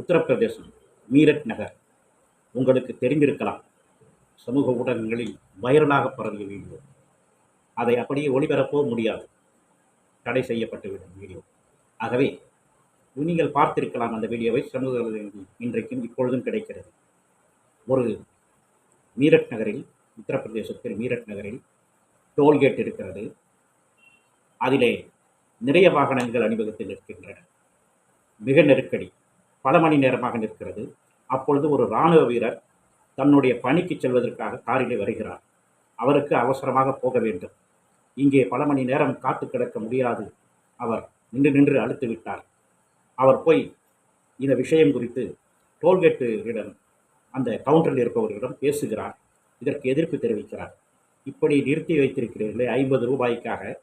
உத்தரப்பிரதேசம் மீரட் நகர். உங்களுக்கு தெரிந்திருக்கலாம். சமூக ஊடகங்களில் வைரலாக பரவிய வீடியோ. அதை அப்படியே ஒளிபரப்பவும் முடியாது. தடை செய்யப்பட்டுவிடும் வீடியோ. ஆகவே நீங்கள் பார்த்திருக்கலாம் அந்த வீடியோவை சமூக இன்றைக்கும் இப்பொழுதும் கிடைக்கிறது. ஒரு மீரட் நகரில் உத்தரப்பிரதேசத்தில் மீரட் நகரில் டோல்கேட் இருக்கிறது. அதிலே நிறைய வாகனங்கள் அணிவகுத்தில் இருக்கின்றன மிக நெருக்கடி. பல மணி நேரமாக நிற்கிறது. அப்பொழுது ஒரு இராணுவ வீரர் தன்னுடைய பணிக்கு செல்வதற்காக காரிலே வருகிறார். அவருக்கு அவசரமாக போக வேண்டும். இங்கே பல மணி நேரம் காத்து கிடக்க முடியாது. அவர் நின்று நின்று அழுத்து விட்டார். அவர் போய் இந்த விஷயம் குறித்து டோல்கேட்டுகளிடம் அந்த கவுண்டரில் இருப்பவர்களிடம் பேசுகிறார். இதற்கு எதிர்ப்பு தெரிவிக்கிறார். இப்படி நிறுத்தி வைத்திருக்கிறீர்களே ஐம்பது ரூபாய்க்காக.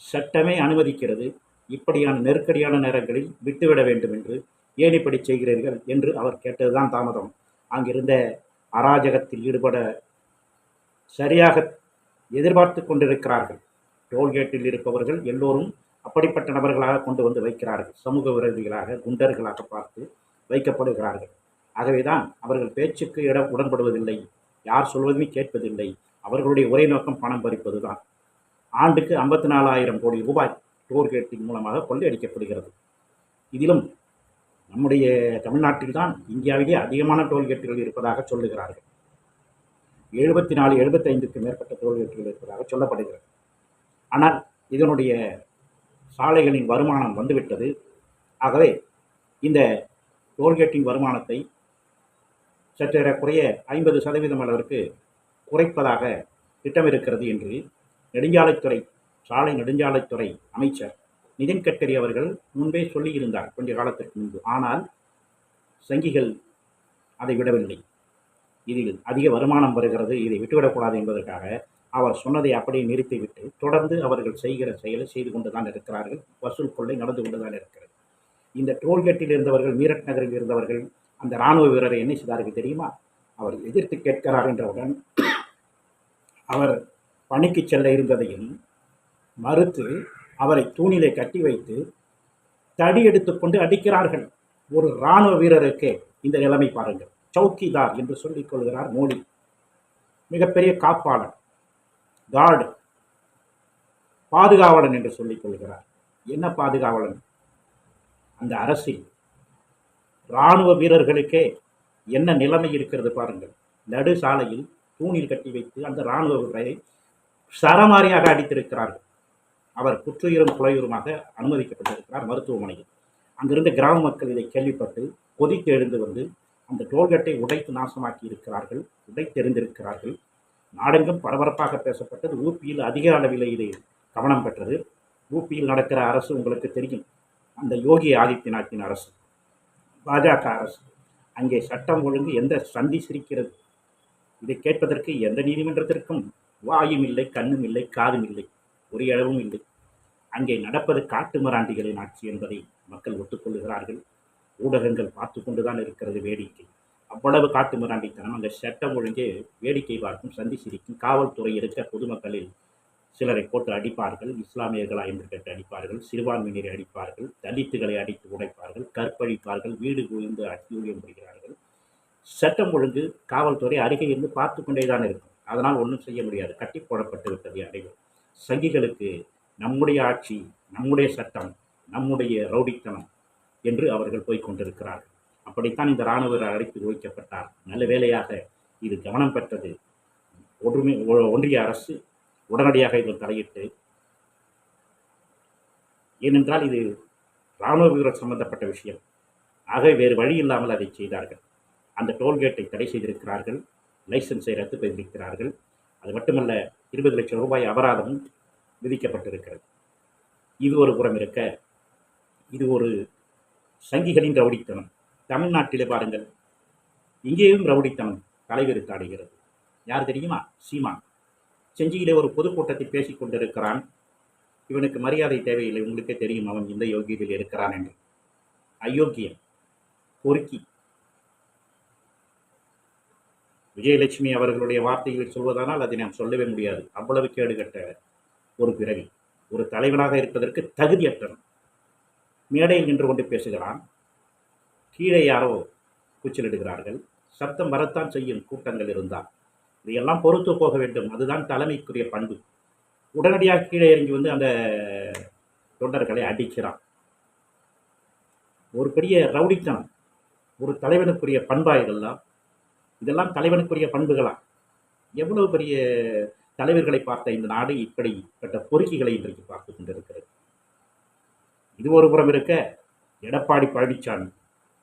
சட்டமே அனுமதிக்கிறது. இப்படியான நெருக்கடியான நேரங்களில் விட்டுவிட வேண்டும் என்று ஏன் இப்படி செய்கிறீர்கள் என்று அவர் கேட்டதுதான் தாமதம். அங்கிருந்த அராஜகத்தில் ஈடுபட சரியாக எதிர்பார்த்து கொண்டிருக்கிறார்கள். டோல்கேட்டில் இருப்பவர்கள் எல்லோரும் அப்படிப்பட்ட நபர்களாக கொண்டு வந்து வைக்கிறார்கள். சமூக விரோதிகளாக குண்டர்களாக பார்த்து வைக்கப்படுகிறார்கள். ஆகவேதான் அவர்கள் பேச்சுக்கு இடம் உடன்படுவதில்லை. யார் சொல்வதுமே கேட்பதில்லை. அவர்களுடைய ஒரே நோக்கம் பணம் பறிப்பது தான் ஆண்டுக்கு ஐம்பத்தி நாலாயிரம் கோடி ரூபாய் டோல்கேட்டின் மூலமாக கொள்ளையடிக்கப்படுகிறது. இதிலும் நம்முடைய தமிழ்நாட்டில் தான் இந்தியாவிலேயே அதிகமான டோல்கேட்டுகள் இருப்பதாக சொல்லுகிறார்கள். எழுபத்தி நாலு எழுபத்தைந்துக்கு மேற்பட்ட டோல்கேட்டுகள் இருப்பதாக சொல்லப்படுகிறது. ஆனால் இதனுடைய சாலைகளின் வருமானம் வந்துவிட்டது. ஆகவே இந்த டோல்கேட்டின் வருமானத்தை சற்றேறக்குறைய ஐம்பது சதவீதம் அளவிற்கு குறைப்பதாக திட்டமிருக்கிறது என்று நெடுஞ்சாலைத்துறை சாலை நெடுஞ்சாலைத்துறை அமைச்சர் நிதின் கட்கரி அவர்கள் முன்பே சொல்லியிருந்தார் கொஞ்ச காலத்திற்கு முன்பு. ஆனால் சங்கிகள் அதை விடவில்லை. இதில் அதிக வருமானம் வருகிறது. இதை விட்டுவிடக்கூடாது என்பதற்காக அவர் சொன்னதை அப்படியே நிறுத்திவிட்டு தொடர்ந்து அவர்கள் செய்கிற செயலை செய்து கொண்டுதான் இருக்கிறார்கள். வசூல் கொள்ளை நடந்து கொண்டுதான் இருக்கிறது. இந்த டோல்கேட்டில் இருந்தவர்கள் மீரட் நகரில் இருந்தவர்கள் அந்த இராணுவ வீரரை என்ன செய்தார்கள் தெரியுமா? அவர் எதிர்த்து கேட்கிறார் என்றவுடன் அவர் பணிக்கு செல்ல இருந்ததையும் மறுத்து அவரை தூணிலே கட்டி வைத்து தடி எடுத்துக்கொண்டு அடிக்கிறார்கள். ஒரு இராணுவ வீரருக்கே இந்த நிலைமை பாருங்கள். சௌக்கிதார் என்று சொல்லிக் கொள்கிறார் மோடி. மிகப்பெரிய காப்பாளர் கார்டு பாதுகாவலன் என்று சொல்லிக் கொள்கிறார். என்ன பாதுகாவலன்? அந்த அரசில் இராணுவ வீரர்களுக்கே என்ன நிலைமை இருக்கிறது பாருங்கள். நடு சாலையில் தூணில் கட்டி வைத்து அந்த இராணுவ வீரரை சரமாரியாக அடித்திருக்கிறார்கள். அவர் குற்றுயிரும் குலையுருமாக அனுமதிக்கப்பட்டிருக்கிறார் மருத்துவமனையில். அங்கிருந்த கிராம மக்கள் இதை கேள்விப்பட்டு கொதித்து எழுந்து வந்து அந்த டோல்கேட்டை உடைத்து நாசமாக்கி இருக்கிறார்கள் உடைத்தெறிந்திருக்கிறார்கள் நாடெங்கும் பரபரப்பாக பேசப்பட்டது. ஊபியில் அதிக அளவில் இதை கவனம் பெற்றது. ஊபியில் நடக்கிற அரசு உங்களுக்கு தெரியும். அந்த யோகி ஆதித்யநாத்தின் அரசு பாஜக அரசு. அங்கே சட்டம் ஒழுங்கு எந்த சந்தி சிரிக்கிறது? இதை கேட்பதற்கு எந்த நீதிமன்றத்திற்கும் வாயும் இல்லை கண்ணும் இல்லை காதும் இல்லை. ஒரு அளவும் இல்லை. அங்கே நடப்பது காட்டு மிராண்டிகளின் ஆட்சி என்பதை மக்கள் ஒத்துக்கொள்ளுகிறார்கள். ஊடகங்கள் பார்த்து கொண்டுதான் இருக்கிறது வேடிக்கை. அவ்வளவு காட்டு மிராண்டித்தனம் அந்த சட்டம் ஒழுங்கே வேடிக்கை பார்க்கும் சந்தி சிரிக்கும் காவல்துறை இருக்க பொதுமக்களில் சிலரை போட்டு அடிப்பார்கள். இஸ்லாமியர்களா என்று கேட்டு அடிப்பார்கள். சிறுபான்மையினரை அடிப்பார்கள். தலித்துகளை அடித்து உடைப்பார்கள். கற்பழிப்பார்கள். வீடு குவிந்து அத்தியூழியம் புரிகிறார்கள் சட்டம் ஒழுங்கு காவல்துறை அருகே இருந்து பார்த்து கொண்டே தான் இருக்கும். அதனால் ஒன்றும் செய்ய முடியாது. கட்டி போடப்பட்டு விட்டது அனைவரும். சங்கிகளுக்கு நம்முடைய ஆட்சி நம்முடைய சட்டம் நம்முடைய ரவுடித்தனம் என்று அவர்கள் போய்க் கொண்டிருக்கிறார்கள் அப்படித்தான் இந்த இராணுவர் அழைத்து வைக்கப்பட்டார் நல்ல வேலையாக இது கவனம் பெற்றது. ஒற்றுமை ஒன்றிய அரசு உடனடியாக இதில் தலையிட்டு ஏனென்றால் இது இராணுவ வீரர் சம்பந்தப்பட்ட விஷயம். ஆகவே வேறு வழி இல்லாமல் அதை செய்தார்கள். அந்த டோல்கேட்டை தடை செய்திருக்கிறார்கள். லைசன்ஸை ரத்து செய்திருக்கிறார்கள். அது மட்டுமல்ல இருபது லட்சம் ரூபாய் அபராதமும் விதிக்கப்பட்டிருக்கிறது. இது ஒரு புறம் இருக்க இது ஒரு சங்கிகளின் ரவுடித்தனம். தமிழ்நாட்டிலே பாருங்கள் இங்கேயும் ரவுடித்தனம் தலைவிரித்தாடுகிறது யார் தெரியுமா? சீமான். செஞ்சியிலே ஒரு பொதுக்கூட்டத்தில் பேசிக் கொண்டிருக்கிறான். இவனுக்கு மரியாதை தேவையில்லை உங்களுக்கே தெரியும் அவன் இந்த யோகியத்தில் இருக்கிறான் என்று. அயோக்கியன் பொறுக்கி. விஜயலட்சுமி அவர்களுடைய வார்த்தைகளில் சொல்வதானால் அதை நாம் சொல்லவே முடியாது. அவ்வளவு கேடுகட்ட ஒரு பிறவி ஒரு தலைவனாக இருப்பதற்கு தகுதியற்றவன். மேடையில் நின்று கொண்டு பேசுகிறான். கீழே யாரோ கூச்சலிடுகிறார்கள். சத்தம் வரத்தான் செய்யும் கூட்டங்கள் இருந்தால். இதையெல்லாம் பொறுத்து போக வேண்டும். அதுதான் தலைமைக்குரிய பண்பு. உடனடியாக கீழே இறங்கி வந்து அந்த தொண்டர்களை அடிக்கிறான். ஒரு பெரிய ரவுடித்தனம் ஒரு தலைவனுக்குரிய பண்பா இதெல்லாம் இதெல்லாம் தலைவனுக்குரிய பண்புகளா? எவ்வளவு பெரிய தலைவர்களை பார்த்த இந்த நாடு இப்படிப்பட்ட பொறுக்கிகளை இன்றைக்கு பார்த்து கொண்டிருக்கிறது. இது ஒரு புறம் இருக்க எடப்பாடி பழனிசாமி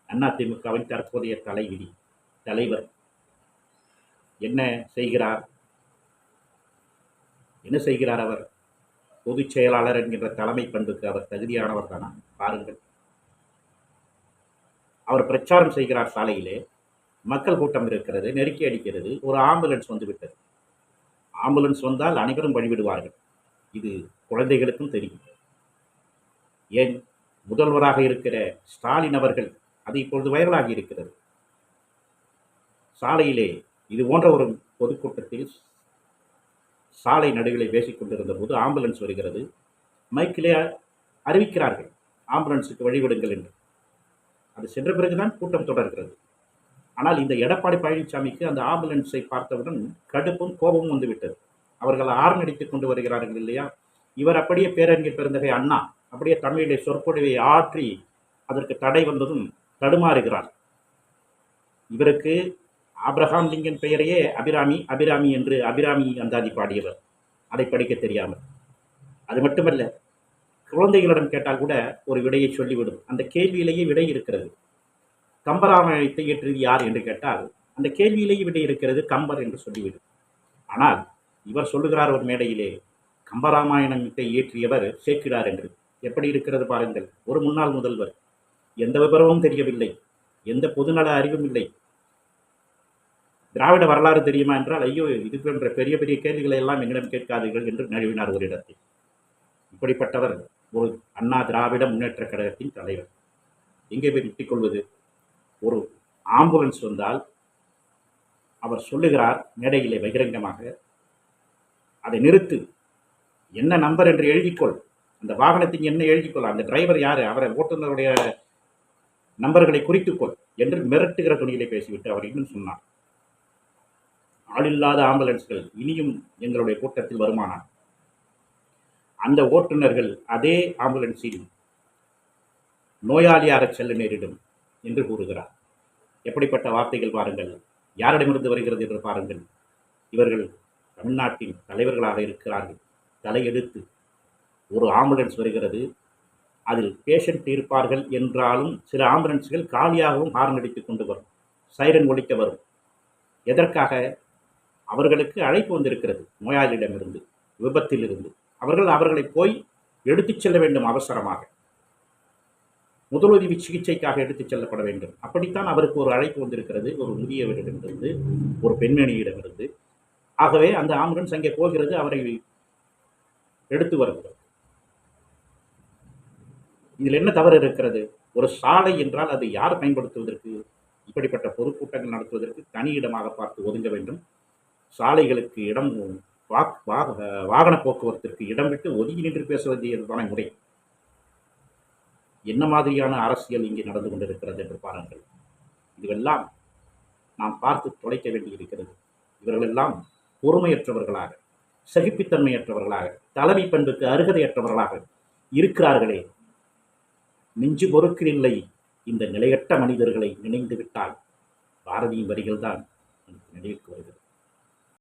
அதிமுகவின் தற்போதைய தலைவிதி தலைவர் என்ன செய்கிறார்? என்ன செய்கிறார் அவர்? பொதுச் செயலாளர் என்கின்ற தலைமை பண்புக்கு அவர் தகுதியானவர் தானா? பாருங்கள். அவர் பிரச்சாரம் செய்கிறார் சாலையிலே. மக்கள் கூட்டம் இருக்கிறது நெருக்கி அடிக்கிறது ஒரு ஆம்புலன்ஸ் வந்து விட்டது. ஆம்புலன்ஸ் வந்தால் அனைவரும் வழிவிடுவார்கள். இது குழந்தைகளுக்கும் தெரியும். ஏன்? முதல்வராக இருக்கிற ஸ்டாலின் அவர்கள் அது இப்பொழுது வைரலாகி இருக்கிறது. சாலையிலே இது போன்ற ஒரு பொதுக்கூட்டத்தில் சாலை நடுவிலே பேசிக் கொண்டிருந்த போது ஆம்புலன்ஸ் வருகிறது. மைக்கிலே அறிவிக்கிறார்கள். ஆம்புலன்ஸுக்கு வழிவிடுங்கள் என்று. அது சென்ற பிறகுதான் கூட்டம் தொடர்கிறது. ஆனால் இந்த எடப்பாடி பழனிசாமிக்கு அந்த ஆம்புலன்ஸை பார்த்தவுடன் கடுப்பும் கோபமும் வந்துவிட்டது. அவர்கள் ஆர்ன் கொண்டு வருகிறார்கள் இல்லையா? இவர் அப்படியே பேரறிஞர் பெருந்தகை அண்ணா அப்படியே தமிழுடைய சொற்பொழிவை ஆற்றி அதற்கு தடை வந்ததும் தடுமாறுகிறார். இவருக்கு ஆப்ரஹாம் லிங்கன் பெயரையே அபிராமி அபிராமி என்று அபிராமி அந்தாதி பாடியவர். அதை படிக்க தெரியாமல். அது மட்டுமல்ல குழந்தைகளிடம் கேட்டால் கூட ஒரு விடையை சொல்லிவிடும். அந்த கேள்வியிலேயே விடை இருக்கிறது. கம்பராமாயணத்தை இயற்றியது யார் என்று கேட்டால் அந்த கேள்வியிலேயே விடை இருக்கிறது கம்பர் என்று சொல்லிவிடும் ஆனால் இவர் சொல்லுகிறார் ஒரு மேடையிலே கம்பராமாயணத்தை இயற்றியவர் சேர்க்கிறார் என்று. எப்படி இருக்கிறது பாருங்கள் ஒரு முன்னாள் முதல்வர். எந்த விபரமும் தெரியவில்லை எந்த பொதுநல அறிவும் இல்லை. திராவிட வரலாறு தெரியுமா என்றால் ஐயோ இது போன்ற பெரிய பெரிய கேள்விகளை எல்லாம் என்னிடம் கேட்காதீர்கள் என்று நழுவினார் ஒரு இடத்தில். இப்படிப்பட்டவர் ஒரு அண்ணா திராவிட முன்னேற்ற கழகத்தின் தலைவர். எங்கே போய் முட்டிக்கொள்வது ஒரு ஆம்புலன்ஸ் வந்தால் அவர் சொல்லுகிறார் மேடையிலே பகிரங்கமாக அதை நிறுத்து. என்ன நம்பர் என்று எழுதிக்கொள். அந்த வாகனத்தின் என்ன எழுதிக்கொள். அந்த டிரைவர் யார்? அவரை ஓட்டுநருடைய நம்பர்களை குறித்துக்கொள். என்று மிரட்டுகிற துணியிலே பேசிவிட்டு அவர் இன்னும் சொன்னார். ஆளில்லாத ஆம்புலன்ஸ்கள் இனியும் எங்களுடைய கூட்டத்தில் வருமானார் அந்த ஓட்டுநர்கள் அதே ஆம்புலன்ஸில் நோயாளியாக செல்ல நேரிடும் என்று கூறுகிறார். எப்படிப்பட்ட வார்த்தைகள் பாருங்கள். யாரிடமிருந்து வருகிறது என்று பாருங்கள். இவர்கள் தமிழ்நாட்டின் தலைவர்களாக இருக்கிறார்கள். தலையெடுத்து ஒரு ஆம்புலன்ஸ் வருகிறது. அதில் பேஷண்ட் இருப்பார்கள் என்றாலும் சில ஆம்புலன்ஸ்கள் காலியாகவும் ஹார்ன் அடித்துக் கொண்டு வரும். சைரன் ஒழிக்க வரும். எதற்காக? அவர்களுக்கு அழைப்பு வந்திருக்கிறது. நோயாளியிடமிருந்து விபத்திலிருந்து. அவர்கள் அவர்களை போய் எடுத்துச் செல்ல வேண்டும் அவசரமாக. முதலுதவி சிகிச்சைக்காக எடுத்துச் செல்லப்பட வேண்டும். அப்படித்தான் அவருக்கு ஒரு அழைப்பு வந்திருக்கிறது. ஒரு முதியவரிடமிருந்து ஒரு பெண்மணியிடமிருந்து. ஆகவே அந்த ஆம்புலன்ஸ் அங்கே போகிறது அவரை எடுத்து வருகிறது. இதில் என்ன தவறு இருக்கிறது? ஒரு சாலை என்றால் அதை யார் பயன்படுத்துவதற்கு? இப்படிப்பட்ட பொதுக்கூட்டங்கள் நடத்துவதற்கு தனி இடமாக பார்த்து ஒதுங்க வேண்டும். சாலைகளுக்கு இடம் வாக் வாக- வாகன போக்குவரத்திற்கு இடம் விட்டு ஒதுங்கி நின்று பேசுவது என்பதான முறை. என்ன மாதிரியான அரசியல் இங்கே நடந்து கொண்டிருக்கிறது என்று பாருங்கள். இதுவெல்லாம் நாம் பார்த்து தொலைக்க வேண்டியிருக்கிறது. இவர்களெல்லாம் பொறுமையற்றவர்களாக சகிப்புத்தன்மையற்றவர்களாக தலைமை பண்புக்கு அருகதையற்றவர்களாக இருக்கிறார்களே. நெஞ்சு பொறுக்கில்லை இந்த நிலையற்ற மனிதர்களை நினைந்து விட்டால் பாரதியின் வரிகள்தான் எனக்கு நினைவுக்கு